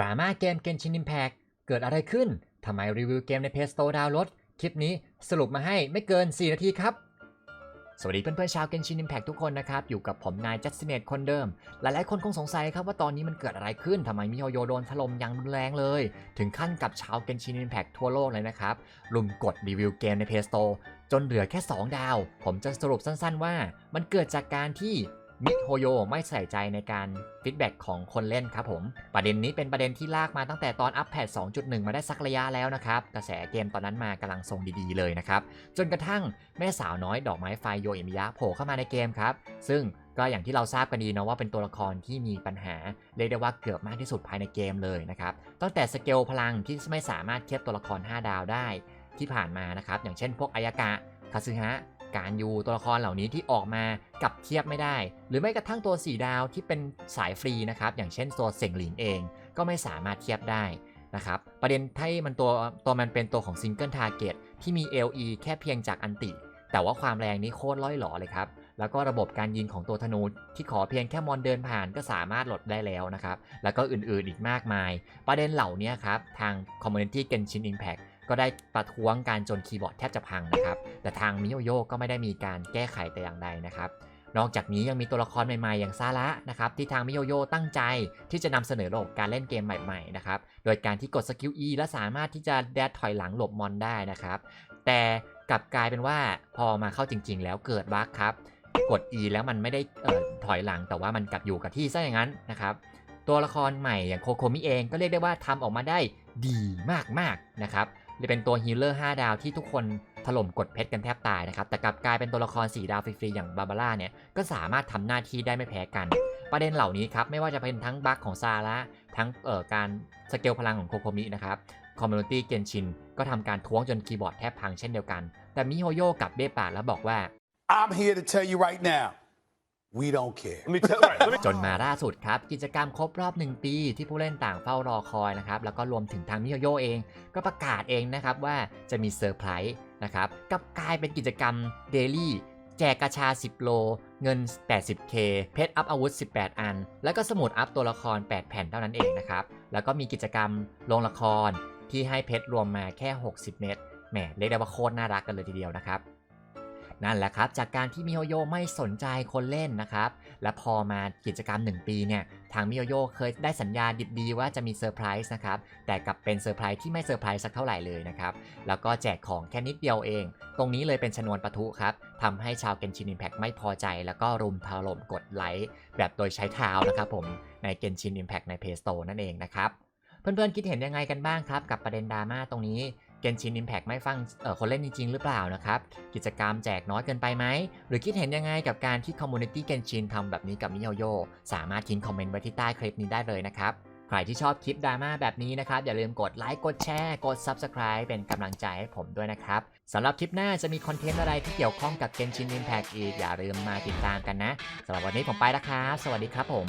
ราม่าเกม Genshin Impact เกิดอะไรขึ้น ทำไมรีวิวเกมใน Play Store ดาวลด คลิปนี้สรุปมาให้ไม่เกิน 4 นาทีครับ สวัสดีเพื่อนๆชาว Genshin Impact ทุกคนนะครับ อยู่กับผมนายจัสติเนตคนเดิม หลายๆคนคงสงสัยครับว่าตอนนี้มันเกิดอะไรขึ้น ทำไมมิโยโยโดนถล่มอย่างรุนแรงเลย ถึงขั้นกับชาว Genshin Impact ทั่วโลกเลยนะครับลุมกดรีวิวเกมใน Play Store จนเหลือแค่ 2 ดาว ผมจะสรุปสั้นๆว่า มันเกิดจากการที่ มิโฮโยไม่ใส่ใจในการฟีดแบ็กของคนเล่นครับผม ประเด็นนี้เป็นประเด็นที่ลากมาตั้งแต่ตอนอัปเดต2.1 มาได้สักระยะแล้วนะครับ กระแสเกมตอนนั้นมากำลังทรงดีๆเลยนะครับ จนกระทั่งแม่สาวน้อยดอกไม้ไฟโยเอมิยะโผล่เข้ามาในเกมครับ ซึ่งก็อย่างที่เราทราบกันดีนะว่าเป็นตัวละครที่มีปัญหาเรียกได้ว่าเกือบมากที่สุดภายในเกมเลยนะครับ ตั้งแต่สเกลพลังที่ไม่สามารถเทียบตัวละคร 5 ดาวได้ที่ผ่านมานะครับ อย่างเช่นพวกอายากะคาซึฮะ การยูตัวละครเหล่านี้ที่ออกมากับเทียบไม่ได้ หรือไม่กระทั่งตัว 4 ดาวที่เป็นสายฟรีนะครับอย่างเช่นตัวเซ็งหลินเอง ก็ไม่สามารถเทียบได้นะครับประเด็นที่มันตัวตัวมันเป็นตัวของซิงเกิลทาร์เก็ตที่มี LE แค่เพียงจากอันติ แต่ว่าความแรงนี้โคตรล่อยหลอเลยครับแล้วก็ระบบการยิงของตัวธนูที่ขอเพียงแค่มอนเดินผ่านก็สามารถหลดได้แล้วนะครับ แล้วก็อื่นๆอีกมากมาย ประเด็นเหล่านี้ครับ ทาง Community Genshin Impact ก็ได้ประท้วงการจนคีย์บอร์ดแทบจะพังนะครับ แต่ทางมิโยโยก็ไม่ได้มีการแก้ไขแต่อย่างใดนะครับ นอกจากนี้ยังมีตัวละครใหม่ๆ อย่างซาระนะครับที่ทางมิโยโยตั้งใจที่จะนำเสนอระบบการเล่นเกมใหม่ๆนะครับ โดยการที่กดสกิล E และสามารถที่จะแดดถอยหลังหลบมอนได้นะครับ แต่กลับกลายเป็นว่าพอมาเข้าจริง ๆ แล้วเกิดบั๊กครับ กด E แล้วมันไม่ได้เอ่อถอยหลังแต่ว่ามันกลับอยู่กับที่ซะอย่างนั้นนะครับตัวละครใหม่อย่างโคโคมิเองก็เรียกได้ว่าทำออกมาได้ดีมากๆนะครับ เลยเป็นตัวฮีลเลอร์5ดาวที่ทุกคนถล่มกดเพชรกันแทบตายนะครับ แต่กลับกลายเป็นตัวละคร 4 ดาวฟรีๆอย่างบาบาร่าเนี่ย ก็สามารถทำหน้าที่ได้ไม่แพ้กัน ประเด็นเหล่านี้ครับ ไม่ว่าจะเป็นทั้งบั๊กของซาระทั้งเอ่อการสเกลพลังของโคโคมินะครับคอมมูนิตี้เกนชินก็ทำการท้วงจนคีย์บอร์ดแทบพังเช่นเดียวกัน แต่มิโฮโยกลับเบ้ปากแล้วบอกว่า I'm here to tell you right now, we don't care. Let me tell. Right, let me จนมาล่าสุดครับ กิจกรรมครบรอบ 1 ปีที่ผู้เล่นต่างเฝ้ารอคอยนะครับ แล้วก็รวมถึงทางมิโยโยเอง ก็ประกาศเองนะครับว่าจะมีเซอร์ไพรส์นะครับกลับกลายเป็นกิจกรรมเดลี่แจกกระชา 10 โล เงิน 80k เพชรอัพอาวุธ 18 อัน แล้วก็สมุดอัพตัวละคร 8 แผ่นเท่านั้นเองนะครับ แล้วก็มีกิจกรรมลงละครที่ให้เพชรรวมมาแค่ 60 เม็ด แหมเรียกได้ว่าโคตรน่ารักกันเลยทีเดียวนะครับ นั่นแหละครับ จากการที่มิโยโยไม่สนใจคนเล่นนะครับ และพอมากิจกรรม 1 ปีเนี่ยทางมิโยโยเคยได้สัญญาดิบดีว่าจะมีเซอร์ไพรส์นะครับ แต่กลับเป็นเซอร์ไพรส์ที่ไม่เซอร์ไพรส์สักเท่าไหร่เลยนะครับ แล้วก็แจกของแค่นิดเดียวเอง ตรงนี้เลยเป็นชนวนปะทุครับทำให้ชาวเกนชินอิมแพ t ไม่พอใจ แล้วก็รุมถล่มกดไลค์แบบโดยใช้เท้านะครับผมในเกนชินอิมแพ t ใน Play Store นั่นเองนะครับ เพื่อนๆคิดเห็นยังไงกันบ้างครับ กับประเด็นดราม่าตรงนี้ เกนชินอิมแพ t ไม่ฟังคนเล่นจริง ๆ หรือเปล่านะครับ กิจกรรมแจกน้อยเกินไปไหม หรือคิดเห็นยังไงกับการที่คอมมูนิตี้เกนชินทำแบบนี้กับมิโยโย สามารถทิ้งคอมเมนต์ไว้ที่ใต้คลิปนี้ได้เลยนะครับ ใครที่ชอบคลิปดราม่าแบบนี้นะครับ อย่าลืมกดไลค์กดแชร์กด Subscribe เป็นกำลังใจให้ผมด้วยนะครับสำหรับคลิปหน้าจะมีคอนเทนต์อะไรที่เกี่ยวข้องกับ Genshin Impact อีกอย่าลืมมาติดตามกันนะสำหรับวันนี้ผมไปแล้วครับ สวัสดีครับผม